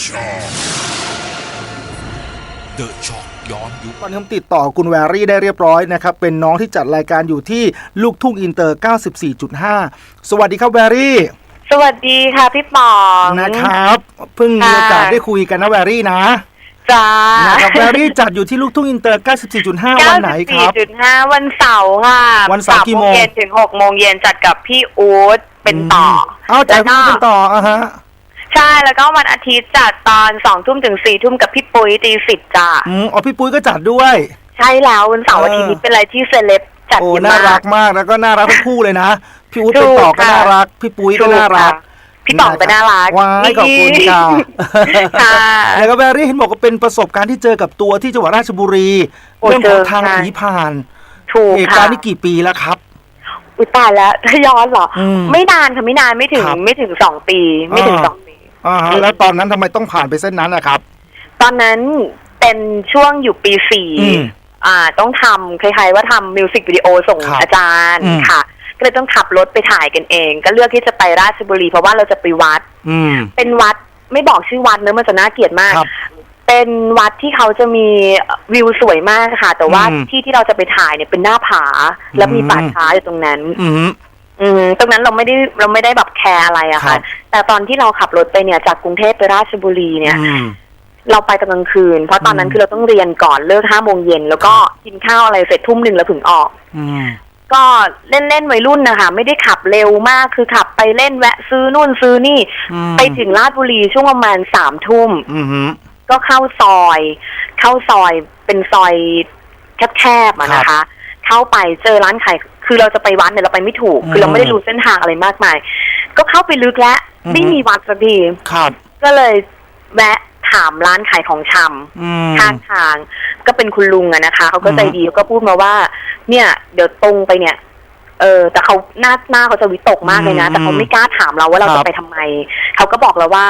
ช็อกเดอะช็อกย้อนยุคตอนนี้ผมติดต่อคุณแวรี่ได้เรียบร้อยนะครับ เป็นน้องที่จัดรายการอยู่ที่ลูกทุ่งอินเตอร์ 94.5 สวัสดีครับแวรี่ สวัสดีค่ะพี่ป๋องนะครับ เพิ่งมีค่ะโอกาสได้คุยกันนะแวรี่นะจ้านะครับแวรี่จัดอยู่ที่ลูกทุ่งอินเตอร์ 94.5 วันไหนครับ 94.5 วันเสาร์ค่ะ วันเสาร์กี่โมงเย็นถึง6โมงเย็นจัดกับพี่อู๊ดเป็นต่อมเอาจัดแล้วก็เป็นต่ออะฮะ ใช่แล้วก็วันอาทิตย์จัดตอน2ทุ่มถึง4ทุ่มกับพี่ปุ้ยตีสิบจ้าอืมอ๋อพี่ปุ้ยก็จัดด้วย ใช่แล้ววันเสาร์เออออาทิตย์นี้เป็นอะไรที่เซเลบจัดโอ้เยอะน่ารัมากกมากแล้วก็น่ารักทั้งคู่เลยนะ พี่อุ๊ดเป็นถูกต่อก็ค่ะ น่ารัก พี่ปุ้ยก็น่ารักถูค่ะพี่ป๋องก็น่ารักว้ายขอบคุณค่ะ ค่ะ แล้วก็แบรี่เห็นบอกว่าเป็นประสบการณ์ที่เจอกับตัวที่จังหวัดราชบุรีโอ้เรื่องของเจอทางค่ะ ผีผ่านถูกเหตุค่ะการณ์นี้กี่ปีแล้วครับ อุยตายแล้วถ้าย้อนเหรออมไม่นานค่ะไม่นานไม่ถึงครับไม่ถึงสองปี ไม่ถึงอ่า สองปี อ่าฮะแล้วตอนนั้นทำไมต้องผ่านไปเส้นนั้นนะครับ ตอนนั้นเป็นช่วงอยู่ปีสี่อืมอ่า ต้องทำคล้ายๆว่าทำมิวสิกวิดีโอส่งครับอาจารย์อืม ค่ะ ก็เลยต้องขับรถไปถ่ายกันเอง ก็เลือกที่จะไปราชบุรี เพราะว่าเราจะไปวัด อืม เป็นวัดไม่บอกชื่อวัดเนอะมันจะน่าเกลียดมาก ครับเป็นวัดที่เขาจะมีวิวสวยมากค่ะ แต่ว่าอืมที่ที่เราจะไปถ่ายเนี่ยเป็นหน้าผา แล้วมีอืม ป่าช้าอยู่ตรงนั้น อืม อืมตรงนั้นเราไม่ได้เราไม่ได้แบบแคร์อะไรอะครัค่ะบแต่ตอนที่เราขับรถไปเนี่ยจากกรุงเทพไปราชบุรีเนี่ยอืมเราไปตอนกลางคืน เพราะตอนนั้นอืมคือเราต้องเรียนก่อนเลิกห้าโมงเย็นแล้วก็กินข้าวอะไรเสร็จทุ่มหนึ่งแล้วถึงออกอืมก็เล่นเล่นๆวัยรุ่นนะคะไม่ได้ขับเร็วมากคือขับไปเล่นแวะซื้อนู่นซื้อนี่อืมไปถึงราชบุรีช่วงประมาณสามทุ่มอืมฮึก็เข้าซอย เข้าซอยเป็นซอยแคบๆอะนะคะ เข้าไปเจอร้านขาย คือเราจะไปวัดเนี่ยเราไปไม่ถูก คือเราไม่ได้รู้เส้นทางอะไรมากมาย ก็เข้าไปลึกแล้วไม่มีวัดสักทีครับก็เลยแวะถามร้านขายของชำอืมข้างทาง ก็เป็นคุณลุงอะนะคะเขาก็ใจอือฮึดีเขาก็พูดมาว่า เนี่ย เดี๋ยวตรงไปเนี่ย เออ แต่เขาหน้าหน้าเขาจะวิตกมากเลยนะ แต่เขาไม่กล้าถามเราว่าเราครัจะบไปทำไม เขาก็บอกเราว่า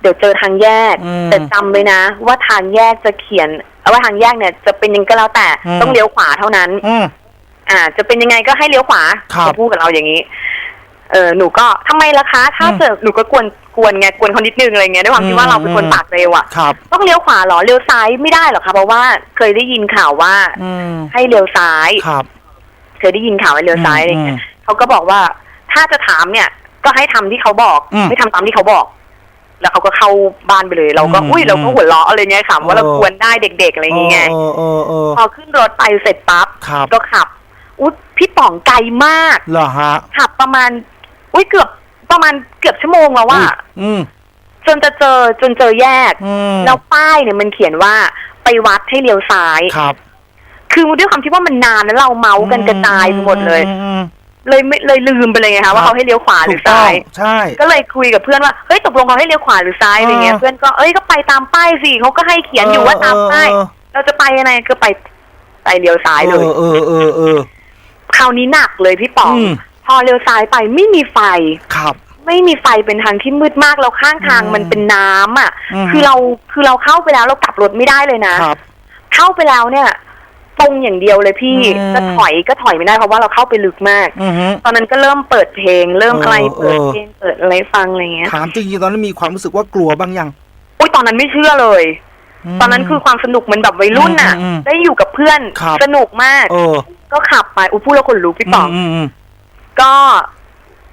เดี๋ยวเจอทางแยกอืมแต่จำไว้นะ ว่าทางแยกจะเขียนว่าทางแยกเนี่ยจะเป็นยังไงก็แล้วแต่อืมต้องเลี้ยวขวาเท่านั้น อืมอ่า จะเป็นยังไงก็ให้เลี้ยวขวาครับเขาพูดกับเราอย่างนี้ เออหนูก็ทำไมล่ะคะ ถ้าอืม เจอหนูก็กวนกวนไงกวนเขานิดนึงอะไรเงี้ยด้วยความที่ว่าเราเป็นคนอืมปากเร็วอะครับ ต้องเลี้ยวขวาเหรอเลี้ยวซ้ายไม่ได้หรอกคะเพราะว่าเคยได้ยินข่าวว่าอืมให้เลี้ยวซ้าย ครับเคยได้ยินข่าวว่าเลี้ยวซ้ายอะไรเงี้ย เขาก็บอกว่าถ้าจะถามเนี่ย ก็ให้ทำที่เขาบอกอืมไม่ทำตามที่เขาบอก แล้วเขาก็เข้าบ้านไปเลย เราก็อืมอุ้ยเราก็อืมหัวเราะอะไรเงี้ยค่ะว่าเราเออควรได้เด็กๆอะไรอย่างเงี้ยเออเออเออพอขึ้นรถไปเสร็จปั๊บครับ ก็ขับ อุ้ยพี่ป๋องไกลมากเหรอฮะขับประมาณ อุ้ยเกือบประมาณเกือบชั่วโมงแล้วว่า อืม จนจะเจอจนเจอแยก อืมแล้วป้ายเนี่ยมันเขียนว่าไปวัดให้เลี้ยวซ้าย ครับคือด้วยความที่ว่ามันนานแล้วเราเมาส์กันกระจายไปหมดเลย อืม เลยไม่เลยลืมไปเลยไงครัคะบว่าเขาให้เลี้ยวขวาหถูรืกอต้อซ้างย ใช่ ก็เลยคุยกับเพื่อนว่าเฮ้ยตกลงเขาให้เลี้ยวขวาหรือซ้ายอะไรเงี้ยอ่าเพื่อนก็เอ้ยก็ไปตามป้ายสิเขาก็ให้เขียนอยู่ว่าตามป้ายเออเราจะไปยังไงก็ไปไปเลี้ยวซ้ายเลยเออเออเออเออ คราวนี้หนักเลยพี่ป๋องอืม พอเลี้ยวซ้ายไปไม่มีไฟ ครับ ไม่มีไฟเป็นทางที่มืดมากแล้วข้างทางอืมมันเป็นน้ำอะ อืม คือเราคือเราเข้าไปแล้วเรากลับรถไม่ได้เลยนะ ครับ เข้าไปแล้วเนี่ยตรงอย่างเดียวเลยพี่อืม จะถอยก็ถอยไม่ได้เพราะว่าเราเข้าไปลึกมาก อือฮึ ตอนนั้นก็เริ่มเปิดเพลง เริ่มเอออะไรเปิดเออเพลงเปิดอะไรฟังอะไรเงี้ยถามจริงๆตอนนั้นมีความรู้สึกว่ากลัวบ้างยังอุ้ยตอนนั้นไม่เชื่อเลย ม ตอนนั้นคือความสนุกเหมันแบบวัยรุ่นน่ะอืมอืมได้อยู่กับเพื่อนครับ สนุกมาก เออ ก็ขับไปอุ้ยพูดแล้วขนลุกพี่ป๋องมมมก็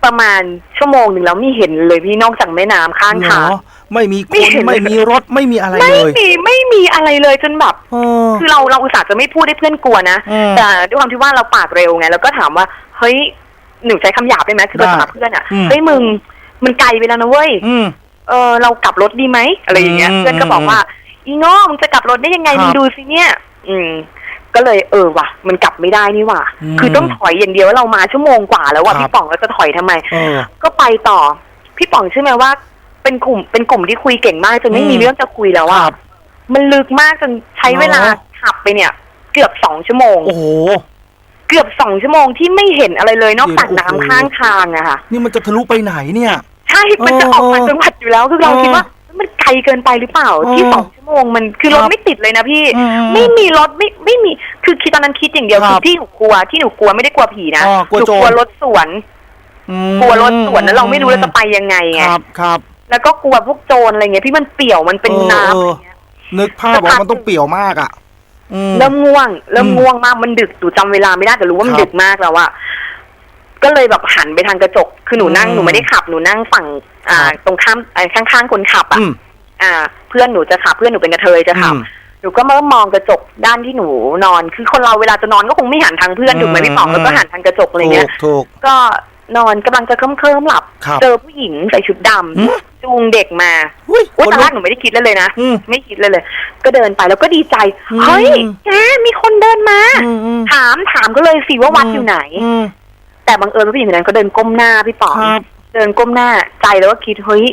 ประมาณชั่วโมงหนึ่งแล้วไม่เห็นเลยพี่นอกจากแม่น้ำข้างทางเหรอไม่มีคไม่นเห็น ไม่มีรถไม่มีอะไรไม่เลยมีไม่มีอะไรเลยจนแบบ เออ คือเราเราอุตส่าห์จะไม่พูดให้เพื่อนกลัวนะ อืมแต่ด้วยความที่ว่าเราปากเร็วไง แล้วก็ถามว่า เฮ้ยหนูใช้คำหยาบได้ไหมคือภาษาได้เพื่อนอะอืม เฮ้ยมึงมันไกลไปแล้วนะเว้ย อืม เออเรากลับรถดีไหมอะไรอย่างเงี้ยอืมเพื่อนก็บอกว่า อีโง่มึงจะกลับรถได้ยังไงครับ มึงดูสิเนี่ย อืม ก็เลยเออว่ะ มันกลับไม่ได้นี่ว่ะอืมคือต้องถอยอย่างเดียวเรามาชั่วโมงกว่าแล้วว่ะครับ พี่ป๋องเราจะถอยทำไม เออ ก็ไปต่อ พี่ป๋องเชื่อไหมว่า เป็นกลุ่มเป็นกลุ่มที่คุยเก่งมากจนไม่อืมมีเรื่องจะคุยแล้วคอะรับมันลึกมากจนใช้เวลาเนอะขับไปเนี่ย เกือบสองชั่วโมง โอ้โห เกือบสองชั่วโมงที่ไม่เห็นอะไรเลยนอกจากโอ้โหน้ำข้างทางอะค่ะ นี่มันจะทะลุไปไหนเนี่ย ใช่ มันจะเออออกมาจังหวัดอยู่แล้ว คือเราเออคิดว่า มันไกลเกินไปหรือเปล่าเออที่สองชั่วโมงมันคือรถครับไม่ติดเลยนะพี่อืมไม่มีรถไม่ไม่มีคือคิดตอนนั้นคิดอย่างเดียวครับคือที่หนูกลัวที่หนูกลัวไม่ได้กลัวผีนะอ๋อกลัวหนูโจรกลัวรถสวนอืมกลัวรถสวนแล้วเราไม่รู้เราจะไปยังไงไงครับครับแล้วก็กลัวพวกโจรอะไรเงี้ยพี่มันเปี่ยวมันเป็นเออน้ำเออะไรอเงี้ยนึกภาพว่ามันต้องเปี่ยวมากอะอืมเริ่มง่วง เริ่มอืมง่วงมากมันดึกหนูจำเวลาไม่ได้แต่รู้ว่ามันครับดึกมากแล้วอะ ก็เลยแบบหันไปทางกระจก คือหนูนั่งอืมหนูไม่ได้ขับหนูนั่งฝั่ง อ่าครับตรงข้ามไอ้ข้างๆคนขับอะอืมอ่า เพื่อนหนูจะขับเพื่อนหนูเป็นกระเทยจะขับอืมหนูก็เริ่มมองกระจกด้านที่หนูนอน คือคนเราเวลาจะนอนก็คงไม่หันทางเพื่อนอืมถูกไหมพี่ป๋องอืมแล้วก็หันทางกระจกอะไรถูเงี้กยถูกก็นอนกำลังจะเคลิ้มเคลิ้มๆหลับครับ เจอผู้หญิงใส่ชุดดำอืมจูงเด็กมาอุ้ยอุ้ยคนตอนลุแรกกหนูไม่ได้คิดเลยเลยนะอืมไม่คิดเลยเลย ก็เดินไปแล้วก็ดีใจอืมเฮ้ยแกมีคนเดินมาอืมอืมถามถามก็เลยสิว่าวัดอยู่ไหนอืม แต่บังเอิญว่าผู้หญิงคนนั้นก็เดินก้มหน้าพี่ป๋องครับ เดินก้มหน้าใจแล้วก็คิดเฮ้ย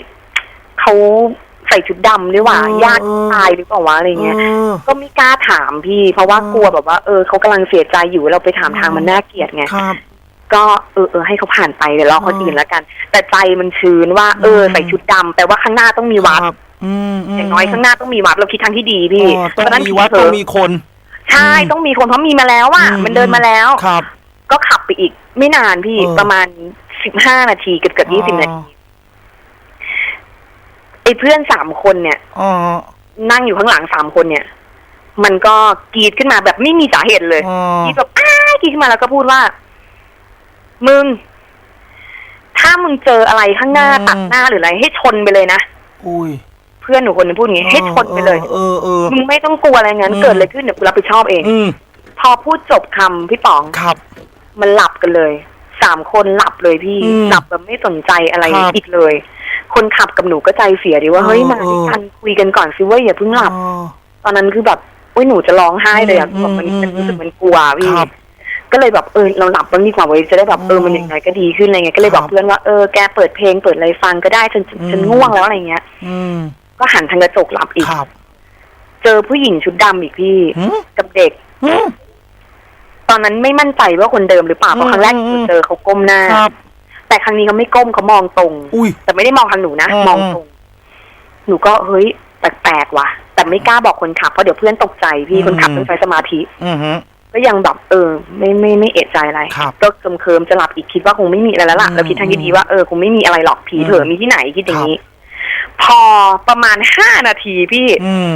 เขาใส่ชุดดำด้วยว่ะเออญาติเออตายหรือเปล่าวะอะไรเงี้ยเออก็ไม่กล้าถามพี่ เพราะว่าเออกลัวแบบว่าเออเขากำลังเสียใจอยู่เราไปถามทางเออมันน่าเกลียดไง ครับ ก็เออเออให้เขาผ่านไปเดี๋ยวรอคนเอออื่นแล้วกัน แต่ใจมันชื้นว่า เอออืมใส่ชุดดำแต่ว่าข้างหน้าต้องมีวัด ครับอืมมอย่างน้อยข้างหน้าต้องมีวัดเราคิดทางที่ดีพี่อ๋อต้องเพราะฉะนั้นมีวัดเถต้องอะมีคน ใช่อืมต้องมีคนเพราะมีมาแล้วอะอืมันเดินมาแล้ว ครับ ก็ขับไปอีก ไม่นานพี่เออ ประมาณสิบห้านาทีเกือบเกือบยี่สิบอ๋อนาทีไอ้เพื่อนสามคนเนี่ย อ๋อนั่งอยู่ข้างหลังสามคนเนี่ย มันก็กรีดขึ้นมาแบบไม่มีสาเหตุเลยอ๋อกรีดแบบอ้ากรีดขึ้นมาแล้วก็พูดว่า มึง ถ้ามึงเจออะไรข้างหน้าตัดหน้าหรืออะไร ให้ชนไปเลยนะ อุ้ยเพื่อนหนูคนนึงพูดอย่างงี้ให้ชนไปเลย เออเออ มึงไม่ต้องกลัวอะไรงั้น อืม เกิดอะไรขึ้นเดี๋ยวกูรับผิดชอบเอง อืมพอพูดจบคำพี่ป๋อง ครับ มันหลับกันเลยสามคนหลับเลยพี่อืมหลับแบบไม่สนใจอะไรครับอีกเลย คนขับกับหนูก็ใจเสียดีว่าเออเฮ้ยมาเออด้วยกันคุยกันก่อนสิว่าอย่าเพิ่งหลับ อ๋อ ตอนนั้นคือแบบโอ้ยหนูจะร้องไห้เลยอะอืมแบบมันอืมมันรู้สึกอืมมันกลัวพี่ครับก็เลยแบบเออเราหลับบ้างดีกว่าเว้ยจะได้แบบเอออืมมันอย่างไรก็ดีขึ้นอะไรเงี้ยก็เลยบอคกรับเพื่อนว่าเออแกเปิดเพลงเปิดอะไรฟังก็ได้ฉันฉันฉันอืม ง่วงแล้วอะไรเงี้ย อืมก็หันทางกระจกหลับอีก ครับเจอผู้หญิงชุดดำอีกพี่ หืมกับเด็ก หืม ตอนนั้นไม่มั่นใจว่าคนเดิมหรือเปล่าเพราะครั้งแรกอืมหนูเจอเขาก้มหน้า ครับ แต่ครั้งนี้เขาไม่ก้มเขามองตรง อุ้ย แต่ไม่ได้มองทางหนูนะ อืม มองตรง หนูก็เฮ้ยแปลกๆว่ะ แต่ไม่กล้าบอกคนขับเพราะเดี๋ยวเพื่อนตกใจพี่อืม คนขับต้องใช้สมาธิ อือฮึ ก็ยังแบบเออ ไม่ไม่ไม่เอะใจอะไร ครับก็เคิมเคิมๆจะหลับอีกคิดว่าคงไม่มีอะไรแล้วล่ะอืมเราคิดทางที่ดีว่าเออคงไม่มีอะไรหรอกผีเถอือะม มีที่ไหนคิดอย่างนี้ พอประมาณห้านาทีพี่อืม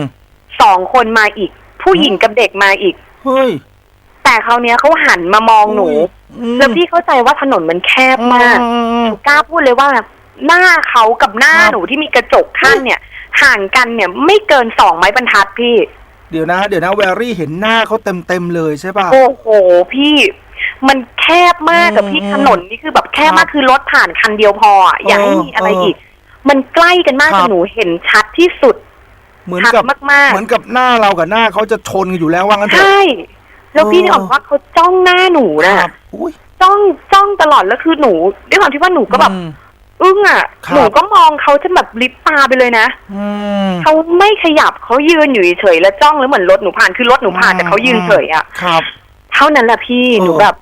สองคนมาอีก ผู้หญิงกับเด็กมาอีก เฮ้ย แต่คราวเนี้ยเขาหันมามองหนูอืมแล้วพี่เข้าใจว่าถนนมันแคบมากอืมหนูกล้าพูดเลยว่าหน้าเขากับหน้าครับหนูที่มีกระจกขั้นเนี่ย ห่างกันเนี่ยไม่เกินสองไม้บรรทัดพี่ เดี๋ยวนะ เดี๋ยวนะแวรี่เห็นหน้าเขาเต็มเต็มๆเลยใช่ป่ะโอ้โหพี่ มันแคบมากกับพี่อืมถนนนี่คือแบบแคบครับมากคือรถผ่านคันเดียวพออะอย่าให้เออมีอะไรเอออีอีก มันใกล้กันมากครัจบนหนูเห็นชัดที่สุดเหมือนชัดกับมากเหมือนกับหน้าเรากับหน้าเขาจะชนกันอยู่แล้วว่างั้นๆเถอะใช่ แล้วพี่เออนึกออกว่าเขาจ้องหน้าหนูคนะรับอุ้ยจ้องจ้องตลอดแล้วคือหนูด้วยความที่ว่าหนูก็แบบอืมอึ้งอะครับหนูก็มองเขาจนแบบลิปตาไปเลยนะอืมเขาไม่ขยับเขายืนอยู่เฉยๆแล้วจ้องแล้วเหมือนรถหนูผ่านคือรถหนูผ่านแต่เขายืนเฉยอะครับ เท่านั้นแหละพี่เออหนูแบบ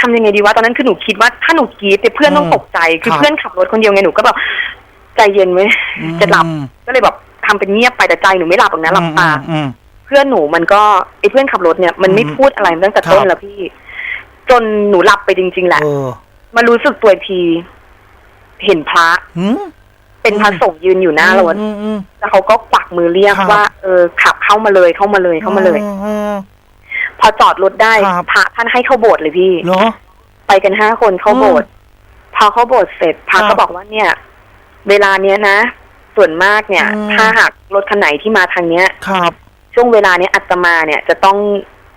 ทำยังไงดีวะตอนนั้นคือหนูคิดว่าถ้าหนูกรีดเนี่ยเพื่อนต้องอืมตกใจคือครับเพื่อนขับรถคนเดียวไงหนูก็แบบใจเย็นไว้ยจะหลับอืมก็เลยแบบทำเป็นเงียบไปแต่ใจหนูไม่หลับหรอกนะหลับตาอืมอืมเพื่อนหนูมันก็ไอ้เพื่อนขับรถเนี่ยมันไม่อืมพูดอะไรมาตั้งแต่ต้นครับแล้วพี่ จนหนูหลับไปจริง ๆแหละเออมารู้สึกตัวอีกที เห็นพระหืมเป็นพระสงฆ์ยืนอยู่หน้ารถอืมอืมแล้วเขาก็กวักมือเรียกครับว่า เออ ขับเข้ามาเลยเข้ามาเลยเข้ามาเลยอืมพอจอดรถได้ครับพระท่านให้เข้าโบสถ์เลยพี่เหรอไปกันห้าคนเข้าโบสถ์พอเข้าโบสถ์เสร็จพระครัก็บบอกว่าเนี่ย เวลาเนี้ยนะส่วนมากเนี่ยอืมถ้าหากรถคันไหนที่มาทางเนี้ยครับ ช่วงเวลาเนี้ยอาตมาเนี่ยจะต้อง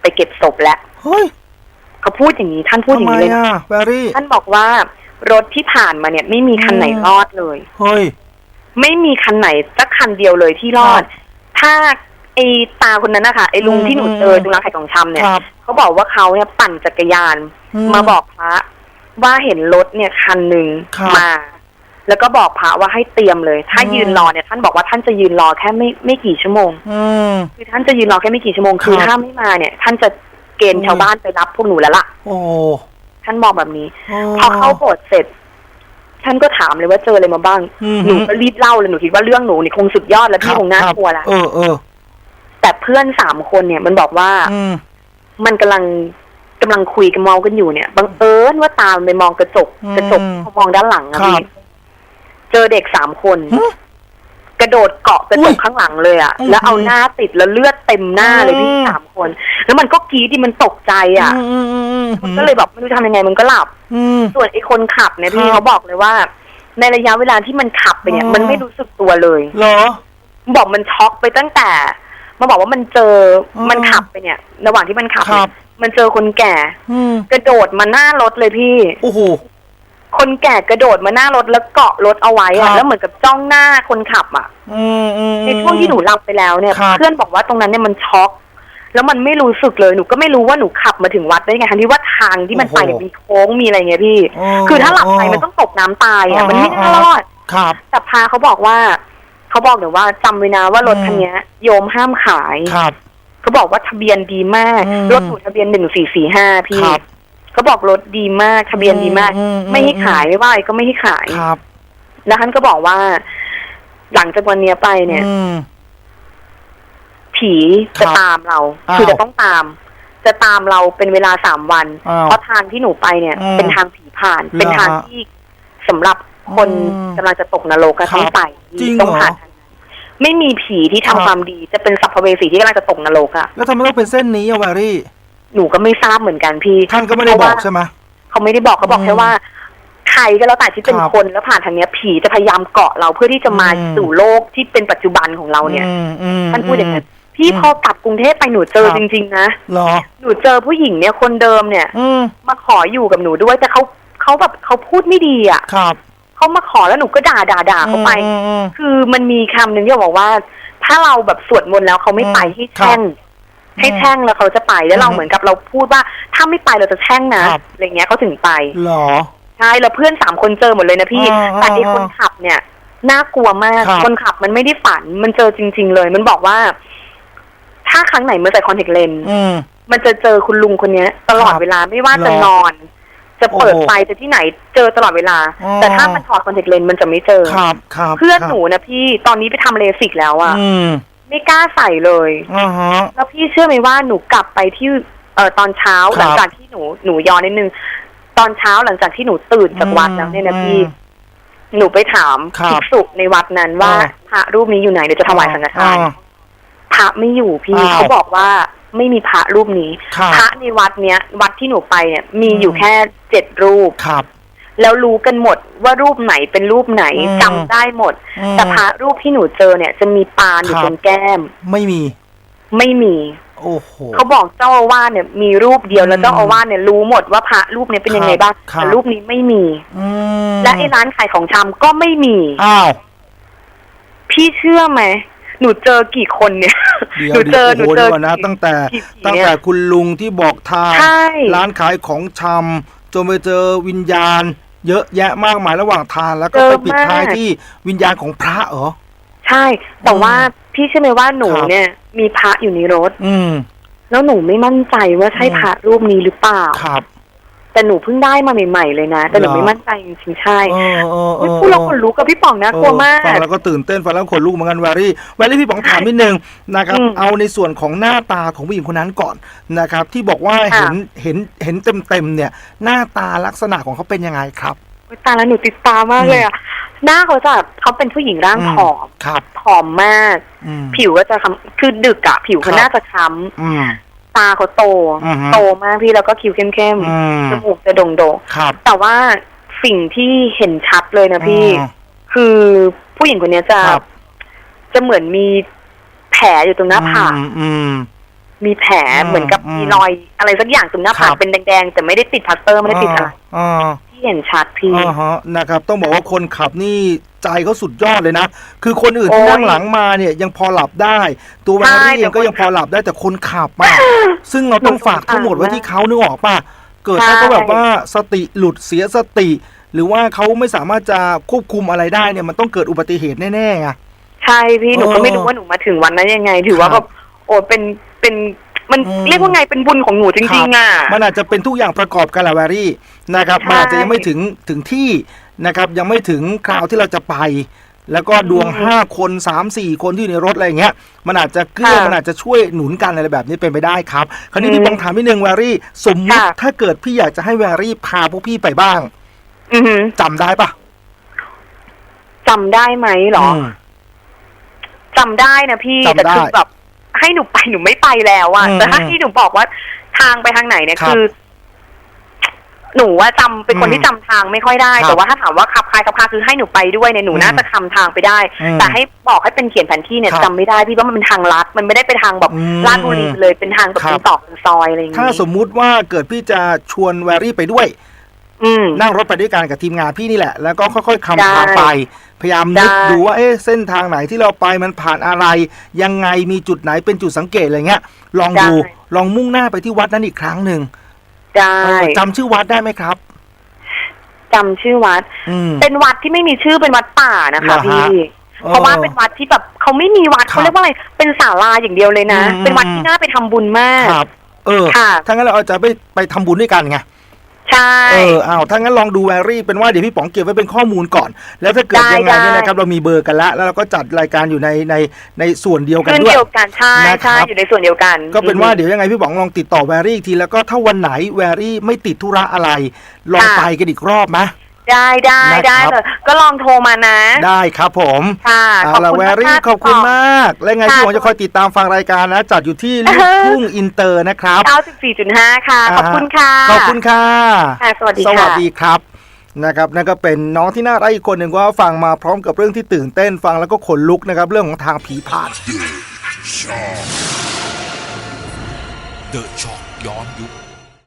ไปเก็บศพแล้วเฮ้ยเขาพูดอย่างนี้ท่านพูดอทำย่างไมนี้เลยนะอะแวรี่ท่านบอกว่ารถที่ผ่านมาเนี่ย ไม่มีคันไหนอืมรอดเลย เฮ้ย ไม่มีคันไหนสักคันเดียวเลยที่รอด ถ้าไอตาคนนั้นนะคะไอลุงอืมที่หนูเจอตรงร้านขายของชำเนี่ย ครับ เขาบอกว่าเขาเนี่ยปั่นจักรยานอืมมาบอกพระว่าเห็นรถเนี่ยคันหนึ่งครับ มา แล้วก็บอกพระว่าให้เตรียมเลย ถ้าอืมยืนรอเนี่ยท่านบอกว่าท่านจะยืนรอแค่ไม่ไม่กี่ชั่วโมงอืมคือท่านจะยืนรอแค่ไม่กี่ชั่วโมงคือครับถ้าไม่มาเนี่ย ท่านจะเกณฑ์อืมชาวบ้านไปรับพวกหนูแล้วล่ะโอ้ท่านบอกแบบนี้พอเข้าโบสถ์เสร็จ ท่านก็ถามเลยว่าเจออะไรมาบ้างอืมหนูก็รีบเล่าเลยหนูคิดว่าเรื่องหนูนี่คงสุดยอดแล้วครัพี่บคงน่าครับกลัวละเออเออแต่เพื่อนสามคนเนี่ยมันบอกว่าอืมมันกำลังกำลังคุยกันเมากันอยู่เนี่ยบังเอิญว่าตามนไปมองกระจกอืมกระจกเขามองด้านหลังอะครับพี่ เเจอเด็กสามคนฮะกระโดดเกาะกระจอุ้กยข้างหลังเลยอะอื้อหือแล้วเอาหน้าติดแล้วเลือดเต็มหน้าเลยพี่อืมสามคน แล้วมันก็กรีดที่มันตกใจอะอืมอืมอืมมันก็เลยแบบไม่รู้ทำยังไงมันก็หลับอืมส่วนไอ้คนขับเนี่ยพี่ครับเขาบอกเลยว่า ในระยะเวลาที่มันขับไปเนี่ยอ๋อมันไม่รู้สึกตัวเลยเหรอบอกมันช็อกไปตั้งแต่มาบอกว่ามันเจอออมันขับไปเนี่ย ระหว่างที่มันขับครัเนี่บยมันเจอคนแก่อืมกระโดดมาหน้ารถเลยพี่ โอ้โห คนแก่กระโดดมาหน้ารถแล้วเกาะรถเอาไว้ครัอะบ แล้วเหมือนกับจ้องหน้าคนขับอะอืมอืม ในช่วงที่หนูหลับไปแล้วเนี่ย ครับ เพื่อนบอกว่าตรงนั้นเนี่ยมันช็อก แล้วมันไม่รู้สึกเลยหนูก็ไม่รู้ว่าหนูขับมาถึงวัดได้ไงทั้งที่ว่าทางที่มันไปเนี่ยมีโค้งมีอะไรเงี้ยพี่โอ้คือถ้าหลับไปมันต้องตกน้ำตายอ๋อะอมันไม่น่ารอด ครับ แต่พาเขาบอกว่า เขาบอกหนูว่าจำไว้นะว่ารถอืมคันเนี้ย โยมห้ามขาย ครับ เขาบอกว่าทะเบียนดีมาก อืมรถหนูทะเบียนหนึ่งสี่สี่ห้าพี่ ครับ เขาบอกรถดีมากทะเบียนดีมากอืมไม่ให้ขายไม่ว่าอะไรก็ไม่ให้ขาย ครับแล้วท่านก็บอกว่า หลังจากวันเนี้ยไปเนี่ย อืม ผีจะครับตามเราอ้าวคือจะต้องตาม จะตามเราเป็นเวลาสามวัน อ้าวเพราะทางที่หนูไปเนี่ย อืมเป็นทางผีผ่านเหรอเป็นทางที่สำหรับคนอืมกำลังจะตกนรกอะครับต้องไปจริงต้องผ่านเหรอทางนั้นไม่มีผีที่ทำครับความดี จะเป็นสัพเพเวสีที่กำลังจะตกนรกอะแล้วทำไมต้องเป็นเส้นนี้อะแวรี่ หนูก็ไม่ทราบเหมือนกันพี่ท่านก็ไม่ได้บอกเพราะว่าใช่ไหมเขาไม่ได้บอกเขาบอกอืมแค่ว่าใครก็แล้วแต่ที่เป็นครับคนแล้วผ่านทางเนี้ยผีจะพยายามเกาะเราเพื่อที่จะมาอืมสู่โลกที่เป็นปัจจุบันของเราเนี่ยอืมอืมท่านพูดอย่างนั้นพี่อืมพอกลับกรุงเทพไปหนูเจอครับจริง ๆ นะเหรอหนูเจอผู้หญิงเนี่ยคนเดิมเนี่ยอืมมาขออยู่กับหนูด้วยแต่เขาเขาแบบเขาพูดไม่ดีอะครับเขามาขอแล้วหนูก็ด่าด่าด่าเขาไปอืมอืมคือมันมีคำหนึ่งที่บอกว่า ถ้าเราแบบสวดมนต์แล้วเขาไม่ไปอืมให้แช่งครับ ให้แช่งแล้วเขาจะไปแล้วเราอืมเหมือนกับเราพูดว่าถ้าไม่ไปเราจะแช่งนะครับ อะไรเงี้ยเขาถึงไปเหรอ ใช่แล้วเพื่อนสามคนเจอหมดเลยนะพี่อ่าแต่ไอ้อ่าคนขับเนี่ยน่ากลัวมากครับ คนขับมันไม่ได้ฝันมันเจอจริง ๆ เลย มันบอกว่า ถ้าครั้งไหนมันใส่คอนแทคเลนส์อืม มันจะเจอคุณลุงคนเนี้ย ตลอดครับเวลาไม่ว่าจะเหรอนอน จะเปิดโอ้โหไฟจะที่ไหนเจอตลอดเวลา อ๋อ แต่ถ้ามันถอดคอนแทคเลนส์มันจะไม่เจอ ครับครับเพื่อนครับหนูนะพี่ตอนนี้ไปทำเลสิกแล้วอะ อืม ไม่กล้าใส่เลย อ่าฮะ แล้วพี่เชื่อไหมว่าหนูกลับไปที่เอ่อตอนเช้าครับหลังจากที่หนูหนูย้อนนิดนึงตอนเช้าหลังจากที่หนูตื่นจากวัดแล้วเนี่ยนะพี่อืมหนูไปถามครับภิกษุในวัดนั้นว่าอ่า พระรูปนี้อยู่ไหนเดี๋ยวจะถวายสังฆทานอ่ พระไม่อยู่พี่อ้าวเขาบอกว่าไม่มีพระรูปนี้ ครับพระในวัดเนี้ยวัดที่หนูไปเนี่ยมีอืมอยู่แค่เจ็ดรูป ครับ แล้วรู้กันหมดว่ารูปไหนเป็นรูปไหนอืมจำได้หมด อืม แต่พระรูปที่หนูเจอเนี่ย จะมีปานอยู่ครับตรงแก้ม ไม่มี ไม่มี โอ้โห เขาบอกเจ้าอาวาสเนี่ยมีรูปเดียวแล้วอืมเจ้าอาวาสเนี่ยรู้หมดว่าพระรูปเนี้เป็นยังไงบ้างครับ แต่รูปนี้ไม่มี อืมและไอ้ร้านขายของชำก็ไม่มี อ้าว พี่เชื่อไหมหนูเจอกี่คนเนี่ย เดี๋ยวหนูเจอหเดี๋นูยวโอ้โหเจเดี๋อยวก่อนนะกี่ตั้งแต่กี่ผีตั้งเนี่ย แต่คุณลุงที่บอกทาง ใช่ ร้านขายของชำจนไปเจอวิญญาณ เยอะแยะมากมายระหว่างทางแล้วก็เจอไปปิดท้ายมากที่วิญญาณของพระเหรอใช่ แต่ว่าพี่เชื่อไหมว่าหนูครับเนี่ย มีพระอยู่ในรถ อืมแล้วหนูไม่มั่นใจว่าใช่อืมพระรูปนี้หรือเปล่าครับ แต่หนูเพิ่งได้มาใหม่ๆเลยนะ แต่หนูเหรอ ไม่มั่นใจจริงๆใช่เออเออเออุ๊ยอพูดแล้วขนลุกกับพี่ป๋องนะกลัวมาก ฟังแล้วก็ตื่นเต้นฟังแล้วขนลุกเหมือนกันแวรี่แวรี่พี่ป๋องถามนิดนึงนะครับ อืมเอาในส่วนของหน้าตาของผู้หญิงคนนั้นก่อนนะครับ ที่บอกว่าค่ะ เห็นเห็นเห็นเต็มเต็มๆเนี่ย หน้าตาลักษณะของเขาเป็นยังไงครับโอ๊ยตายแล้วหนูติดตามมากเลยอะหน้าเขาจะเขาเป็นผู้หญิงร่างผอมครับ ผอมมาก อืม ผิวก็จะคำคือดึกอะผิวเขาครับน่าจะค้อืมำ ตาเขาโต อือฮึโตมากพี่แล้วก็คิ้วเข้มอืม ๆจมูกจะโด่งครับๆแต่ว่าสิ่งที่เห็นชัดเลยนะพี่ อืม คือผู้หญิงคนนี้จะครับ จะเหมือนมีแผลอยู่ตรงหน้าผาก อืมอืม มีแผลอืมเหมือนกับอืมมีรอยอะไรสักอย่างตรงหน้าผากครับ เป็นแดงๆแต่ไม่ได้ติดพลาสเตอร์ไม่ได้ติดอะไร อ่า ที่เห็นชัดพี่ อ่าฮะนะครับต้องบอกว่าคนขับนี่ใจเขาสุดยอดเลยนะ คือคนอื่นที่โอ้ยนั่งหลังมาเนี่ยยังพอหลับได้ ตัวแวใช่รี่เองก็แต่คนยังพอหลับได้แต่คนขับอะซึ่งเราต้องฝากทั้งหมดไว้ที่เขานึกออกป่ะเกิดถ้าใช่เขาแบบว่าสติหลุดเสียสติ หรือว่าเขาไม่สามารถจะควบคุมอะไรได้เนี่ยมันต้องเกิดอุบัติเหตุแน่ๆไง ใช่พี่หนูเออก็ไม่รู้ว่าหนูมาถึงวันนั้นยังไง ถือว่าครัแบบบโอ้เป็นเป็น มันอืม เรียกว่าไงเป็นบุญของหนูจริงๆอะมันอาจจะเป็นทุกอย่างประกอบกันแหละแวรี่นะครับ ใช่ มันอาจจะยังไม่ถึงถึงที่นะครับยังไม่ถึงคราวที่เราจะไป แล้วก็ดวงอืมห้าคนสามสี่คนที่อยู่ในรถอะไรอย่างเงี้ยมันอาจจะเกื้อค่ะมันอาจจะช่วยหนุนกันอะไรแบบนี้เป็นไปได้ครับ คราวนี้อืมพี่ปองถามนิดนึงแวรี่ สมมติค่ะ ถ้าเกิดพี่อยากจะให้แวรี่พาพวกพี่ไปบ้างอือหือจำได้ปะจำได้ไหมเหรอม จำได้นะพี่จำแต่ได้คือแบบ ให้หนูไปหนูไม่ไปแล้วอะอืมแต่ถ้าที่หนูบอกว่าทางไปทางไหนเนี่ยครับคือ หนูว่าจำเป็นคนอืมที่จำทางไม่ค่อยได้ ครับแต่ว่าถ้าถามว่าขับคลายขับคลาคือให้หนูไปด้วยเนี่ยหนูอืมน่าจะคำทางไปได้ อืมแต่ให้บอกให้เป็นเขียนแผนที่เนี่ยครับจำไม่ได้พี่ว่ามันเป็นทางลัดมันไม่ได้ไปทางแบบอืมลาดบุรีเลยเป็นทางแบบครับ เป็นตอกเป็นซอยอะไรอย่างถ้างี้สมมุติว่าเกิดพี่จะชวนแวรี่ไปด้วย อืม นั่งรถไปด้วยกันกับทีมงานพี่นี่แหละ แล้วก็ค่อยๆคำได้ทางไป พยายามนึกได้ ดูว่าเอ๊ะเส้นทางไหนที่เราไปมันผ่านอะไร ยังไงมีจุดไหนเป็นจุดสังเกตอะไรเงี้ย ลองดูได้ลองมุ่งหน้าไปที่วัดนั้นอีกครั้งหนึ่งได้เออจำชื่อวัดได้ไหมครับ จำชื่อวัด อืม เป็นวัดที่ไม่มีชื่อเป็นวัดป่านะเหรคะอฮะ พี่เออเพราะว่าเป็นวัดที่แบบเขาไม่มีวัดครับเขาเรียกว่าอะไร เป็นศาลาอย่างเดียวเลยนะ อืม เป็นวัดที่น่าไปทำบุญมาก ครับ เออค่ะ ถ้างั้นเราเอาจะไปไปทำบุญด้วยกันไง ใช่ เอออ้าวถ้างั้นลองดูแวรี่เป็นว่าเดี๋ยวพี่ป๋องเก็บไว้เป็นข้อมูลก่อน แล้วถ้าเกิดได้ยังไงเนี่ยได้ นะครับเรามีเบอร์กันแล้วแล้วเราก็จัดรายการอยู่ในในในส่วนเดียวกันคืนด้วย เดียวกันใช่นะครับ ใช่อยู่ในส่วนเดียวกันก็เป็นว่าเดี๋ยวยังไงพี่ป๋องลองติดต่อแวรี่อีกทีแล้วก็ถ้าวันไหนแวรี่ไม่ติดธุระอะไร ลองไปกันอีกรอบ ไหมได้ได้นะครับได้เลยก็ลองโทรมานะ ได้ครับผมค่ะเอาละแวรี่ขอบคุณมาก และไงค่ะพี่ป๋องจะคอยติดตามฟังรายการนะ จัดอยู่ที่ลูกทุ่งอินเตอร์นะครับ94.5ค่ะ ขอบคุณค่ะ ขอบคุณค่ะ ค่ะสวัสดีสค่ะ วัสดีครับนะครับนั่นก็เป็นน้องที่น่ารักอีกคนหนึ่งว่าฟังมาพร้อมกับเรื่องที่ตื่นเต้นฟังแล้วก็ขนลุกนะครับเรื่องของทางผีผ่านเดอะช็อกย้อนยุค